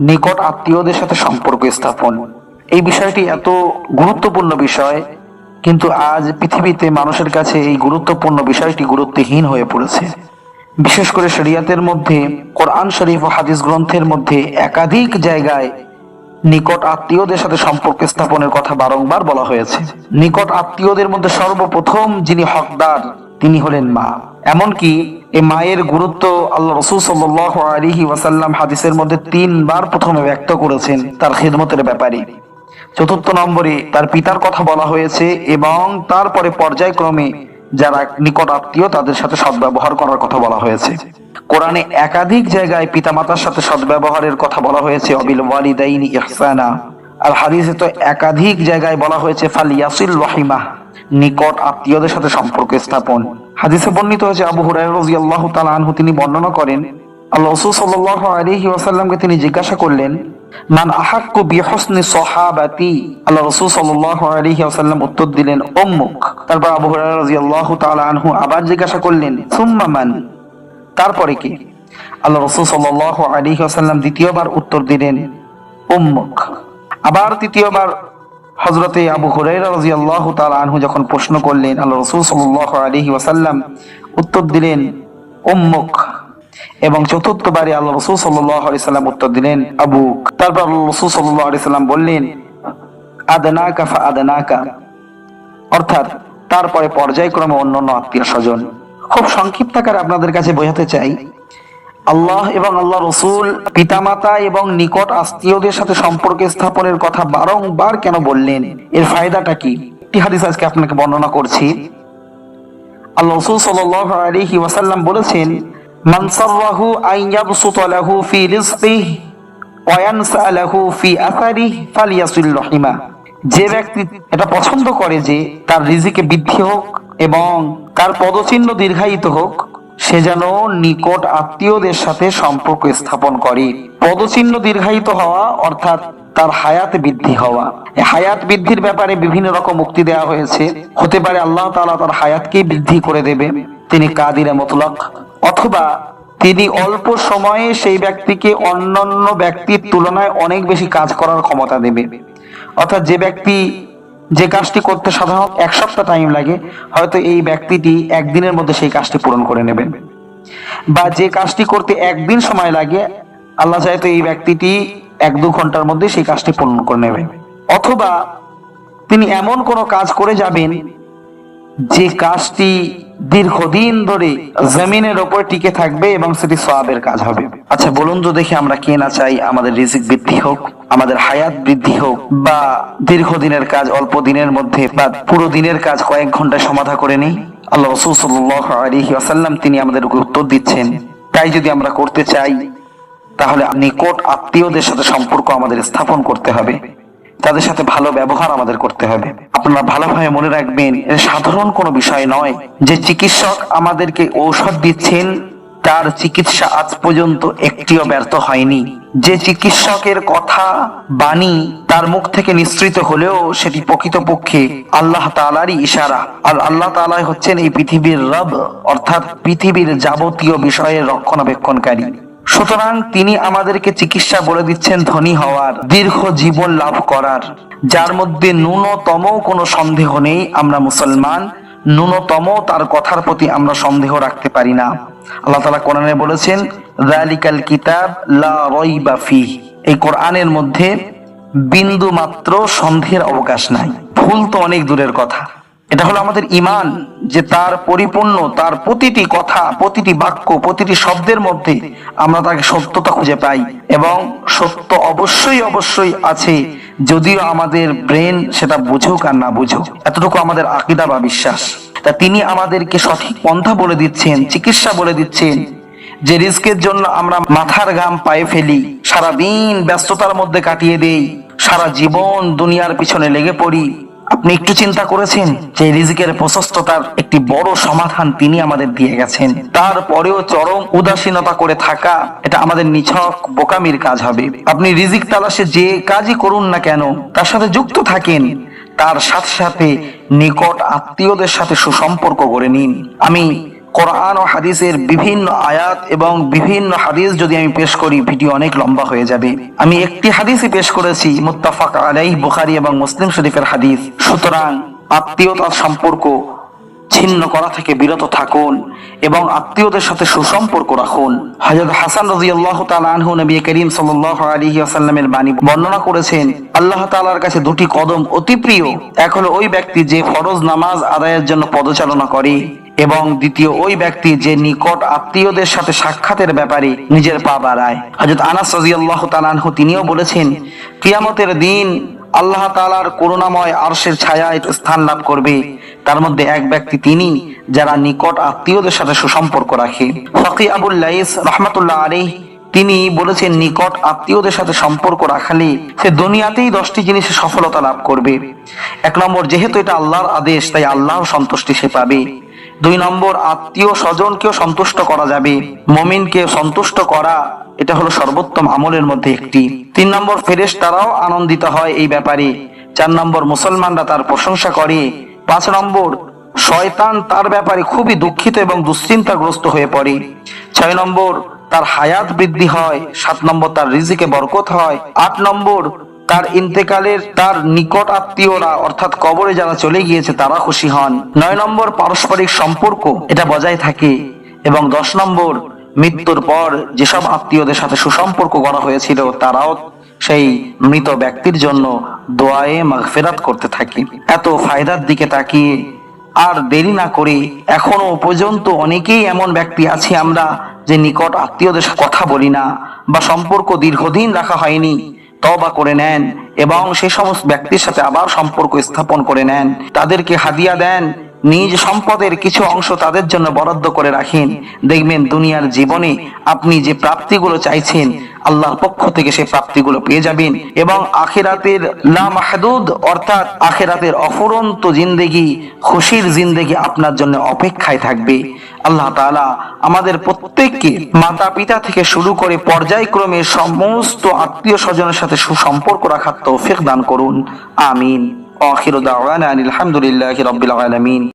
নিকট আত্মীয়দের সাথে সম্পর্ক স্থাপন। এই বিষয়টি এত গুরুত্বপূর্ণ বিষয়, কিন্তু আজ পৃথিবীতে মানুষের কাছে এই গুরুত্বপূর্ণ বিষয়টি গুরুত্বহীন হয়ে পড়েছে। বিশেষ করে শরিয়াতের মধ্যে, কোরআন শরীফ ও হাদিস গ্রন্থের মধ্যে একাধিক জায়গায় নিকট আত্মীয়দের সাথে সম্পর্ক স্থাপনের কথা বারংবার বলা হয়েছে। নিকট আত্মীয়দের মধ্যে সর্বপ্রথম যিনি হকদার তিনি হলেন মা। এমনকি এই মায়ের গুরুত্ব আল্লাহ রসুল সাল্লাহ ওয়াসাল্লাম হাদিসের মধ্যে তিনবার প্রথমে ব্যক্ত করেছেন তার খেদমতের ব্যাপারে। চতুর্থ নম্বরে তার পিতার কথা বলা হয়েছে এবং তারপরে পর্যায়ক্রমে যারা নিকট আত্মীয় তাদের সাথে সদ্ব্যবহার করার কথা বলা হয়েছে। কোরআনে একাধিক জায়গায় পিতামাতার সাথে সদ্ব্যবহারের কথা বলা হয়েছে, অবিল ওয়ালিদাইনি ইহসানা। আর হাদিসে তো একাধিক জায়গায় বলা হয়েছে, ফাল ইয়াসিল ওয়াহিমা নিকট আত্মীয়দের সাথে সম্পর্ক স্থাপন। হাদিসে বর্ণিত হয়েছে, আবু হুরায়রা রাদিয়াল্লাহু তাআলা আনহু তিনি বর্ণনা করেন, আল্লাহ রাসূল সাল্লাল্লাহু আলাইহি ওয়াসাল্লামকে তিনি জিজ্ঞাসা করলেন, মান আহাক্কু বিহুসনি সাহাবাতি? আল্লাহ রাসূল সাল্লাল্লাহু আলাইহি ওয়াসাল্লাম উত্তর দিলেন উম্মুক তারপর আবু আনহু আবার জিজ্ঞাসা করলেন, সুম্মা মান? তারপরে কি? আল্লাহ রসুল সাল্লাহ আলী আসাল্লাম দ্বিতীয়বার উত্তর দিলেন আবার তৃতীয়বার হজরতে আবু হুরাইরা রাজি আল্লাহ আনহু যখন প্রশ্ন করলেন আল্লাহ রসুল সাল্লাহ আলী ওয়াসাল্লাম উত্তর দিলেন, উম্মুক। এবং চতুর্থবারে আল্লাহ রসুল সাল্লাহ আলি সাল্লাম উত্তর দিলেন আবু তারপর আল্লাহ রসুল সাল্লাহ আলি সাল্লাম বললেন, আদনাকা ফা আদনাকা অর্থাৎ তারপরে পর্যায়ক্রমে অন্যান্য আত্মীয় স্বজন। খুব সংক্ষিপ্ত আকারে আপনাদের কাছে বোঝাতে চাই আল্লাহ এবং আল্লাহ রসুল, পিতামাতা এবং নিকট আত্মীয়দের সাথে সম্পর্ক স্থাপনের কথা বারংবার কেন বললেন? এর ফায়দাটা কি? হাদিস আজকে আপনাকে বর্ণনা করছি। আল্লাহ রসুল আলাইহি ওয়াসাল্লাম বলেছেন, মান সাররাহু আন ইয়াবসুতা লাহু ফি রিজকিহি ফি আসারিহি ফালিয়াসিল রাহিমা। যে ব্যক্তি এটা পছন্দ করে যে তার রিজিকে বৃদ্ধি হোক এবং তার পদচিহ্ন দীর্ঘায়িত হোক সে যেন নিকট আত্মীয়দের সাথে সম্পর্ক স্থাপন করে। পদচিহ্ন দীর্ঘায়িত হওয়া, অর্থাৎ তার হায়াত বৃদ্ধি হওয়া। হায়াত বৃদ্ধির ব্যাপারে বিভিন্ন রকম মুক্তি দেওয়া হয়েছে। হতে পারে আল্লাহ তালা তার হায়াতকেই বৃদ্ধি করে দেবে। তিনি কাদিরে মতলক। অথবা তিনি অল্প সময়ে সেই ব্যক্তিকে অন্যান্য ব্যক্তির তুলনায় অনেক বেশি কাজ করার ক্ষমতা দেবে। অর্থাৎ যে ব্যক্তি যে কাজটি করতে সাধারণত এক সপ্তাহ টাইম লাগে, হয়তো এই ব্যক্তিটি একদিনের মধ্যে সেই কাজটি পূরণ করে নেবেন। বা যে কাজটি করতে একদিন সময় লাগে, আল্লাহ চাইতো এই ব্যক্তিটি এক দু ঘণ্টার মধ্যে সেই কাজটি পূরণ করে নেবে। অথবা তিনি এমন কোনো কাজ করে যাবেন যে কাজটি দীর্ঘদিন ধরে জমিনের ওপর টিকে থাকবে এবং সেটি সওয়াবের কাজ হবে। আচ্ছা বলুন তো দেখি আমরা কে না চাই আমাদের রিজিক বৃদ্ধি হোক, আমাদের হায়াত বৃদ্ধি হোক, বা দীর্ঘদিনের কাজ অল্প দিনের মধ্যে বা পুরো দিনের কাজ কয়েক ঘন্টায় সমাধা করে নেই। আল্লাহ রসুল সাল্লাহ আলহি আসাল্লাম তিনি আমাদের উত্তর দিচ্ছেন, তাই যদি আমরা করতে চাই, তাহলে নিকট আত্মীয়দের সাথে সম্পর্ক আমাদের স্থাপন করতে হবে। তাদের সাথে ভালো ব্যবহার আমাদের করতে হবে। আপনারা ভালোভাবে মনে রাখবেন সাধারণ কোনো বিষয় নয় যে চিকিৎসক আমাদেরকে ঔষধ দিচ্ছেন, তার চিকিৎসা আজ পর্যন্ত একটিও ব্যর্থ হয়নি। যে চিকিৎসকের কথা বাণী তার মুখ থেকে নিঃসৃত হলেও সেটি প্রকৃতপক্ষে আল্লাহ তালারই ইশারা। আর আল্লাহ তালাই হচ্ছেন এই পৃথিবীর রব, অর্থাৎ পৃথিবীর যাবতীয় বিষয়ের রক্ষণাবেক্ষণকারী। সুতরাং তিনি আমাদেরকে চিকিৎসা বলে দিচ্ছেন ধনী হওয়ার, দীর্ঘ জীবন লাভ করার। যার মধ্যে ন্যূনতম কোনো সন্দেহ নেই, আমরা মুসলমান, ন্যূনতম তার কথার প্রতি আমরা সন্দেহ রাখতে পারি না। আল্লাহ তালা কোরআনে বলেছেন রালিকাল কিতাব লা রাইবা ফিহ। এই কোরআনের মধ্যে বিন্দু মাত্র সন্দেহের অবকাশ নাই। ভুল তো অনেক দূরের কথা। এটা হলো আমাদের ইমান, যে তার পরিপূর্ণ, তার প্রতিটি কথা, প্রতিটি বাক্য, প্রতিটি শব্দের মধ্যে আমরা তাকে সত্যতা খুঁজে পাই এবং সত্য অবশ্যই অবশ্যই আছে, যদিও আমাদের ব্রেন সেটা বুঝুক আর না বুঝুক। এতটুকু আমাদের আকিদা বা বিশ্বাস। তা তিনি আমাদেরকে সঠিক পন্থা বলে দিচ্ছেন, চিকিৎসা বলে দিচ্ছেন, যে রিস্কের জন্য আমরা মাথার ঘাম পায়ে ফেলি সারা দিন ব্যস্ততার মধ্যে কাটিয়ে দেই, সারা জীবন দুনিয়ার পিছনে লেগে পড়ি আপনি একটু চিন্তা করেছেন যে রিজিকের প্রশস্ততার একটি বড় সমাধান তিনি আমাদের দিয়ে গেছেন। তারপরেও চরম উদাসীনতা করে থাকা এটা আমাদের নিছক বোকামির কাজ হবে। আপনি রিজিক তালাশে যে কাজই করুন না কেন, তার সাথে যুক্ত থাকেন। তার সাথে সাথে নিকট আত্মীয়দের সাথে সুসম্পর্ক গড়ে নিন। আমি কোরআন ও হাদিসের বিভিন্ন আয়াত এবং বিভিন্ন হাদিস যদি আমি পেশ করি, ভিডিও অনেক লম্বা হয়ে যাবে। আমি একটি হাদিসই পেশ করেছি, মুত্তাফাক আলাইহ, বুখারী এবং মুসলিম শরীফের হাদিস। সুতরাং আত্মীয়তার সম্পর্ক ছিন্ন করা থেকে বিরত থাকুন এবং আত্মীয়দের সাথে সুসম্পর্ক রাখুন। হযরত হাসান রাদিয়াল্লাহু তাআলা আনহু নবী করিম সাল্লাল্লাহু আলাইহি ওয়াসাল্লামের বাণী বর্ণনা করেছেন, আল্লাহ তাআলার কাছে দুটি কদম অতি প্রিয়। এক হলো ওই ব্যক্তি যে ফরজ নামাজ আদায়ের জন্য পদচারণা করে এবং দ্বিতীয় ওই ব্যক্তি যে নিকট আত্মীয়দের সাথে সাক্ষাতের ব্যাপারে নিজের পা বাড়ায়। হযরত আনাস রাদিয়াল্লাহু তাআলা তিনিও বলেছেন, কিয়ামতের দিন আল্লাহ তাআলার করুণাময় আরশের ছায়ায় স্থান লাভ করবে। তার মধ্যে এক ব্যক্তি তিনি, যারা নিকট আত্মীয়দের সাথে সুসম্পর্ক রাখে। ফকি আবুল লাইস রহমাতুল্লাহ তিনি বলেছেন, নিকট আত্মীয়দের সাথে সম্পর্ক রাখালে সে দুনিয়াতেই দশটি জিনিসে সফলতা লাভ করবে। এক নম্বর, যেহেতু এটা আল্লাহর আদেশ, তাই আল্লাহর সন্তুষ্টি সে পাবে। দুই নম্বর, আত্মীয় স্বজনকেও সন্তুষ্ট করা যাবে। মমিনকে সন্তুষ্ট করা, এটা হলো সর্বোত্তম আমলের মধ্যে একটি। তিন নম্বর ফেরেশ তারাও আনন্দিত হয় এই ব্যাপারে। চার নম্বর, মুসলমানরা তার প্রশংসা করে। পাঁচ নম্বর, শয়তান তার ব্যাপারে খুবই দুঃখিত এবং দুশ্চিন্তাগ্রস্ত হয়ে পড়ে। ছয় নম্বর, তার হায়াত বৃদ্ধি হয়। সাত নম্বর, তার রিজিকে বরকত হয়। আট নম্বর তার ইন্তেকালের তার নিকট আত্মীয়রা, অর্থাৎ কবরে যারা চলে গিয়েছে, তারা খুশি হন। নয় নম্বর পারস্পরিক সম্পর্ক, এটা বজায় থাকে। এবং দশ নম্বর, মৃত্যুর পর যেসব আত্মীয়দের সাথে সুসম্পর্ক করা হয়েছিল, তারাও সেই মৃত ব্যক্তির জন্য দোয়ায়ে মাগফিরাত করতে থাকে। এত ফায়দার দিকে তাকিয়ে আর দেরি না করে এখনও পর্যন্ত অনেকেই এমন ব্যক্তি আছি আমরা যে নিকট আত্মীয়দের কথা বলি না বা সম্পর্ক দীর্ঘদিন রাখা হয়নি। তবা করে নেন এবং সে সমস্ত ব্যক্তির সাথে আবার সম্পর্ক স্থাপন করে নেন। তাদেরকে হাদিয়া দেন নিজ সম্পদের কিছু অংশ তাদের জন্য বরাদ্দ করে রাখেন। দেখবেন দুনিয়ার জীবনে আপনি যে প্রাপ্তিগুলো চাইছেন, আল্লাহর পক্ষ থেকে সেই প্রাপ্তিগুলো পেয়ে যাবেন এবং আখেরাতের লা মাহদুদ অর্থাৎ আখিরাতের অফুরন্ত জিন্দেগি, খুশির জিন্দেগি আপনার জন্য অপেক্ষায় থাকবে। আল্লাহ তাআলা আমাদের প্রত্যেককে মাতা পিতা থেকে শুরু করে পর্যায়ক্রমে সমস্ত আত্মীয় স্বজনের সাথে সুসম্পর্ক রাখার তৌফিক দান করুন। আমিন। আখির দাওয়ানা আলহামদুলিল্লাহি রাব্বিল আলামিন।